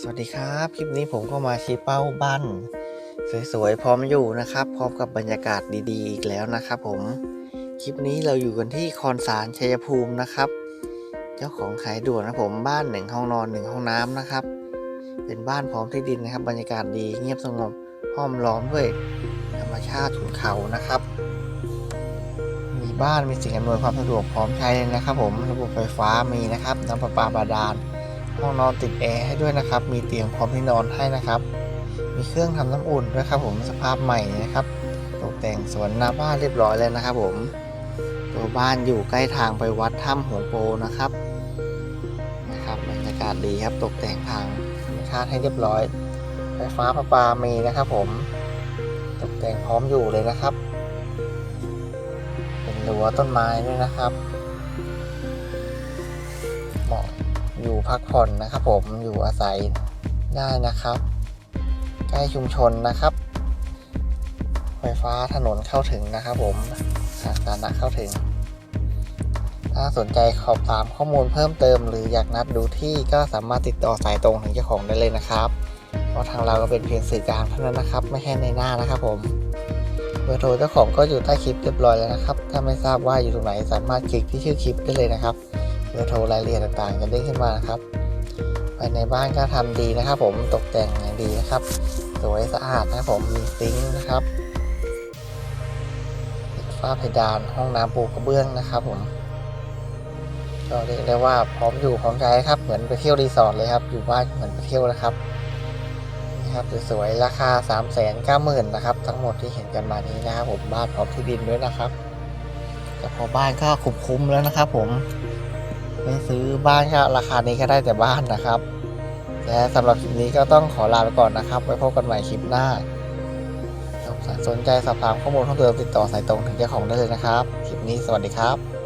สวัสดีครับ คลิปนี้ผมก็มาชี้เป้าบ้านสวยๆพร้อมอยู่นะครับ พร้อมกับบรรยากาศดีๆ อีกแล้วนะครับผมคลิปนี้เราอยู่กันที่คอนสารชัยภูมินะครับ เจ้าของขายด่วนนะผมบ้านหนึ่งห้องนอนหนึ่งห้องน้ำนะครับ เป็นบ้านพร้อมที่ดินนะครับ บรรยากาศดีเงียบสงบห้อมล้อมด้วยธรรมชาติขุนเขานะครับ มีบ้านมีสิ่งอำนวยความสะดวกพร้อมใช้เลยนะครับ ผมระบบไฟฟ้ามีนะครับน้ำประปาบาดาล ห้องนอนติดแอร์ให้ด้วยนะครับ มีเตียงพร้อมที่นอนให้นะครับ มีเครื่องทำน้ำอุ่นด้วยครับผมสภาพใหม่นะครับ ตกแต่งสวนหน้าบ้านเรียบร้อยแล้วนะครับผม ตัวบ้านอยู่ใกล้ทางไปวัดถ้ำหัวโปนะครับนะครับบรรยากาศดีครับตกแต่งทางธรรมชาติให้เรียบร้อย ไฟฟ้าประปามีนะครับผม ตกแต่งพร้อมอยู่เลยนะครับ เป็นรั้วต้นไม้ด้วยนะครับเหมาะ อยู่พักผ่อนนะครับผมอยู่อาศัยได้นะครับ ใกล้ชุมชนนะครับ ไฟฟ้าถนนเข้าถึงนะครับผมสาธารณะเข้าถึง ถ้าสนใจขอบถามข้อมูลเพิ่มเติม หรืออยากนัดดูที่ก็สามารถติดต่อสายตรงถึงเจ้าของได้เลยนะครับเพราะทางเราก็เป็นเพียงสื่อกลางเท่านั้นนะครับ ไม่ใช่ในหน้านะครับผมเบอร์โทรเจ้าของก็อยู่ใต้คลิปเรียบร้อยแล้วนะครับ ถ้าไม่ทราบว่าอยู่ตรงไหนสามารถคลิกที่ชื่อคลิปได้เลยนะครับ เบอร์โทรรายละเอียดต่างๆจะเด้งขึ้นมานะครับภายในบ้านก็ทำดีนะครับ ผมตกแต่งอย่างดีนะครับ สวยสะอาดนะครับผมมีซิงค์นะครับฝ้าเพดานห้องน้ำปูกระเบื้องนะครับ ผมก็เรียกได้ว่าพร้อมอยู่พร้อมใช้ครับ เหมือนไปเที่ยวรีสอร์ทเลยครับอยู่บ้านเหมือนไปเที่ยวนะครับนี่ครับสวยๆราคา 3 9 0 0 0 0นนะครับ ทั้งหมดที่เห็นกันมานี้นะครับ ผมบ้านพร้อมที่ดินด้วยนะครับแต่พอบ้านก็คุ้มๆแล้วนะครับ ผม ไปซื้อบ้านก็ราคานี้ก็ได้แต่บ้านนะครับและสำหรับคลิปนี้ก็ต้องขอลาไปก่อนนะครับ ไว้พบกันใหม่คลิปหน้า สนใจสอบถามข้อมูลเพิ่มเติมติดต่อสายตรงถึงเจ้าของได้เลยนะครับ คลิปนี้สวัสดีครับ